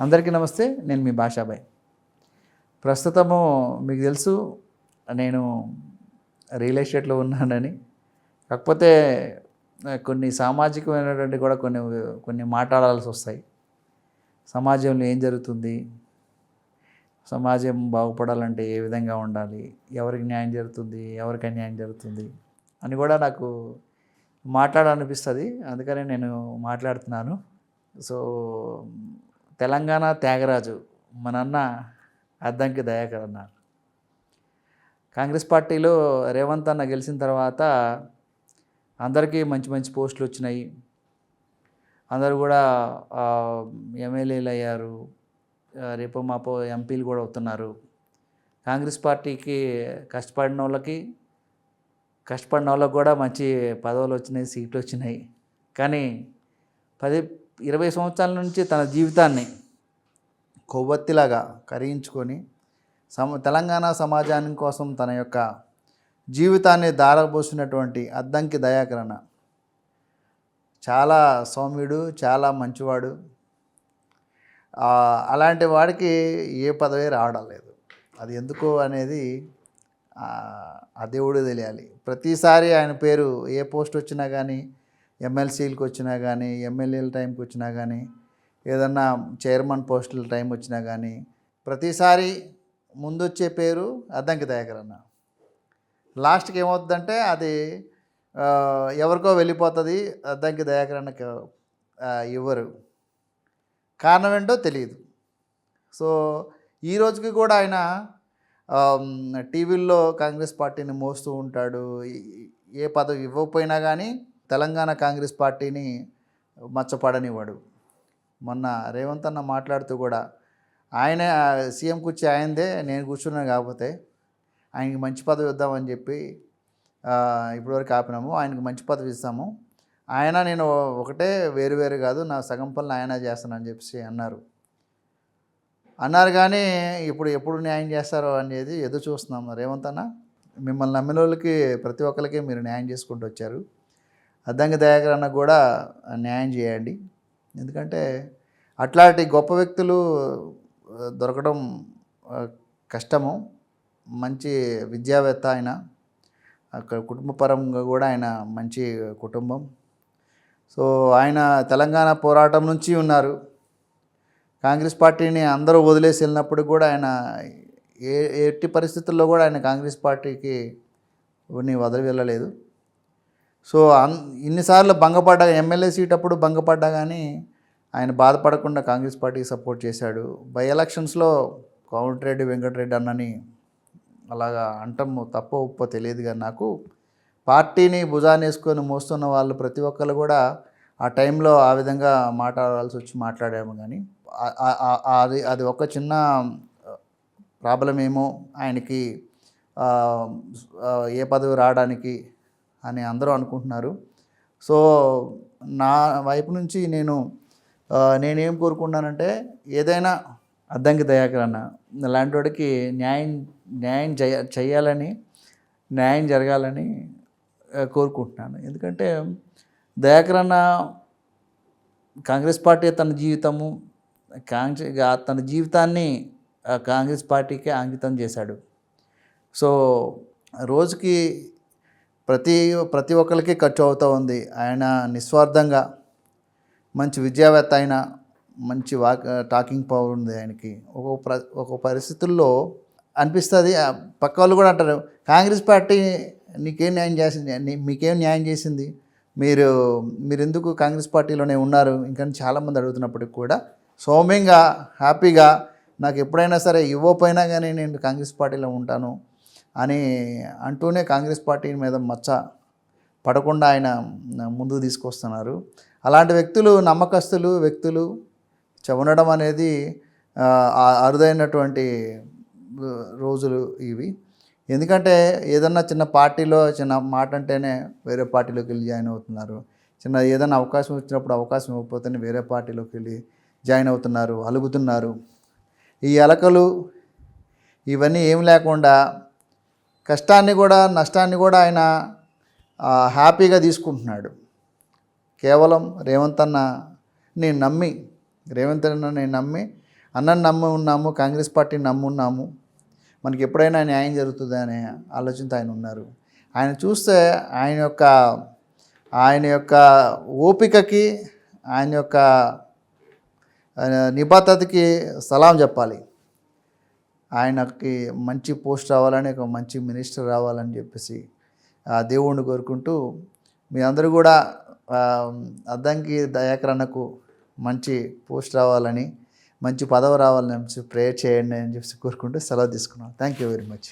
అందరికీ నమస్తే నేను మీ భాషాభాయ్ ప్రస్తుతము మీకు తెలుసు నేను రియల్ ఎస్టేట్లో ఉన్నానని. కాకపోతే కొన్ని సామాజికమైనటువంటి కూడా కొన్ని కొన్ని మాట్లాడాల్సి వస్తాయి. సమాజంలో ఏం జరుగుతుంది? సమాజం బాగుపడాలంటే ఏ విధంగా ఉండాలి? ఎవరికి న్యాయం జరుగుతుంది? ఎవరికి అన్యాయం జరుగుతుంది? అని కూడా నాకు మాట్లాడాలనిపిస్తుంది. అందుకనే నేను మాట్లాడుతున్నాను. సో తెలంగాణ త్యాగరాజు మన అన్న అద్దంకి దయాకర్ అన్న. కాంగ్రెస్ పార్టీలో రేవంత్ అన్న గెలిచిన తర్వాత అందరికీ మంచి మంచి పోస్టులు వచ్చినాయి. అందరు కూడా ఎమ్మెల్యేలు అయ్యారు. రేపో రేపు మాపో ఎంపీలు కూడా అవుతున్నారు. కాంగ్రెస్ పార్టీకి కష్టపడిన వాళ్ళకి కష్టపడిన వాళ్ళకి కూడా మంచి పదవులు వచ్చినాయి సీట్లు వచ్చినాయి. కానీ పది ఇరవై సంవత్సరాల నుంచి తన జీవితాన్ని కొవ్వొత్తిలాగా కరిగించుకొని సమ తెలంగాణ సమాజాని కోసం తన యొక్క జీవితాన్ని దారబోసినటువంటి అద్దంకి దయాకరణ చాలా సౌమ్యుడు చాలా మంచివాడు. అలాంటి వాడికి ఏ పదవి రావడం లేదు. అది ఎందుకు అనేది ఆ దేవుడు తెలియాలి. ప్రతిసారి ఆయన పేరు ఏ పోస్ట్ వచ్చినా కానీ ఎమ్మెల్సీలకు వచ్చినా కానీ ఎమ్మెల్యేల టైంకి వచ్చినా కానీ ఏదన్నా చైర్మన్ పోస్టుల టైం వచ్చినా కానీ ప్రతిసారి ముందొచ్చే పేరు అద్దంకి దయాకర్ అన్న. లాస్ట్కి ఏమవుతుందంటే అది ఎవరికో వెళ్ళిపోతుంది అద్దంకి దయాకర్ అన్నకి ఇవ్వరు కారణం ఏంటో తెలియదు సో ఈ రోజుకి కూడా ఆయన టీవీల్లో కాంగ్రెస్ పార్టీని మోస్తూ ఉంటాడు ఏ పదవి ఇవ్వకపోయినా కానీ తెలంగాణ కాంగ్రెస్ పార్టీని మచ్చపడనివాడు మొన్న రేవంత్ అన్న మాట్లాడుతూ కూడా ఆయన సీఎం కూర్చి ఆయనదే నేను కూర్చున్నాను కాకపోతే ఆయనకి మంచి పదవి ఇద్దామని చెప్పి ఇప్పటివరకు ఆపినాము ఆయనకు మంచి పదవి ఇస్తాము. ఆయన నేను ఒకటే వేరు వేరు కాదు నా సగం పనులు ఆయన చేస్తానని చెప్పేసి అన్నారు. అన్నారు కానీ ఇప్పుడు ఎప్పుడు న్యాయం చేస్తారో అనేది ఎదురు చూస్తున్నాం. రేవంత్ అన్న మిమ్మల్ని నమ్మిన వాళ్ళకి ప్రతి ఒక్కరికి మీరు న్యాయం చేసుకుంటూ వచ్చారు. అద్దంకి దయాకర్ అన్న కూడా న్యాయం చేయండి. ఎందుకంటే అట్లాంటి గొప్ప వ్యక్తులు దొరకడం కష్టము. మంచి విద్యావేత్త ఆయన అక్కడ కుటుంబపరంగా కూడా ఆయన మంచి కుటుంబం. సో ఆయన తెలంగాణ పోరాటం నుంచి ఉన్నారు. కాంగ్రెస్ పార్టీని అందరూ వదిలేసి వెళ్ళినప్పుడు కూడా ఆయన ఏ ఎట్టి పరిస్థితుల్లో కూడా ఆయన కాంగ్రెస్ పార్టీకి ని వదిలి వెళ్ళలేదు. సో అన్ ఇన్నిసార్లు భంగపడ్డా ఎమ్మెల్యే సీట్ అప్పుడు భంగపడ్డా కానీ ఆయన బాధపడకుండా కాంగ్రెస్ పార్టీకి సపోర్ట్ చేశాడు. బై ఎలక్షన్స్లో కోమటిరెడ్డి వెంకటరెడ్డి అన్నని అలాగా అంటం తప్ప ఉప్పో తెలియదు కానీ నాకు. పార్టీని భుజాన్ని వేసుకొని మోస్తున్న వాళ్ళు ప్రతి ఒక్కరు కూడా ఆ టైంలో ఆ విధంగా మాట్లాడాల్సి వచ్చి మాట్లాడాము కానీ అది అది ఒక చిన్న ప్రాబ్లం ఏమో ఆయనకి ఏ పదవి రావడానికి అని అందరూ అనుకుంటున్నారు. సో నా వైపు నుంచి నేను నేనేం కోరుకున్నానంటే ఏదైనా అద్దంకి దయాకర్ అన్న లాంటి వాడికి న్యాయం న్యాయం చేయ చేయాలని న్యాయం జరగాలని కోరుకుంటున్నాను. ఎందుకంటే దయాకర్ అన్న కాంగ్రెస్ పార్టీ తన జీవితము కాంగ్రెస్ తన జీవితాన్ని ఆ, కాంగ్రెస్ పార్టీకే అంకితం చేశాడు. సో రోజుకి ప్రతి ప్రతి ఒక్కరికి ఖర్చు అవుతూ ఉంది. ఆయన నిస్వార్థంగా మంచి విద్యావేత్త అయిన మంచి వాక్ టాకింగ్ పవర్ ఉంది ఆయనకి. ఒక్కొక్క ప్ర ఒక్కొక్క పరిస్థితుల్లో అనిపిస్తుంది. పక్క వాళ్ళు కూడా అంటారు కాంగ్రెస్ పార్టీ నీకేం న్యాయం చేసింది? మీకేం న్యాయం చేసింది? మీరు మీరు ఎందుకు కాంగ్రెస్ పార్టీలోనే ఉన్నారు? ఇంకా చాలామంది అడుగుతున్నప్పటికి కూడా సౌమ్యంగా హ్యాపీగా నాకు ఎప్పుడైనా సరే ఇవ్వపోయినా కానీ నేను కాంగ్రెస్ పార్టీలో ఉంటాను. అని అంటూనే కాంగ్రెస్ పార్టీ మీద మచ్చ పడకుండా ఆయన ముందుకు తీసుకొస్తున్నారు. అలాంటి వ్యక్తులు నమ్మకస్తులు వ్యక్తులు చ- ఉండడం అనేది అరుదైనటువంటి రోజులు ఇవి. ఎందుకంటే ఏదన్నా చిన్న పార్టీలో చిన్న మాట అంటేనే వేరే పార్టీలోకి వెళ్ళి జాయిన్ అవుతున్నారు. చిన్న ఏదైనా అవకాశం వచ్చినప్పుడు అవకాశం ఇవ్వకపోతేనే వేరే పార్టీలోకి వెళ్ళి జాయిన్ అవుతున్నారు అలుగుతున్నారు. ఈ అలకలు ఇవన్నీ ఏం లేకుండా కష్టాన్ని కూడా నష్టాన్ని కూడా ఆయన హ్యాపీగా తీసుకుంటున్నాడు. కేవలం రేవంత్ అన్న నేను నమ్మి రేవంత్ అన్న నేను నమ్మి అన్నని నమ్మి ఉన్నాము కాంగ్రెస్ పార్టీని నమ్మున్నాము మనకి ఎప్పుడైనా న్యాయం జరుగుతుంది అనే ఆలోచనతో ఆయన ఉన్నారు. ఆయన చూస్తే ఆయన యొక్క ఆయన యొక్క ఓపికకి ఆయన యొక్క నిబద్ధతకి సలాం చెప్పాలి. ఆయనకి మంచి పోస్ట్ రావాలని ఒక మంచి మినిస్టర్ రావాలని చెప్పేసి ఆ దేవుణ్ణి కోరుకుంటూ మీ అందరూ కూడా అద్దంకి దయాకర్ అన్నకు మంచి పోస్ట్ రావాలని మంచి పదవి రావాలని చెప్పి ప్రేయర్ చేయండి అని చెప్పి కోరుకుంటూ సెలవు తీసుకున్నాను. Thank you very much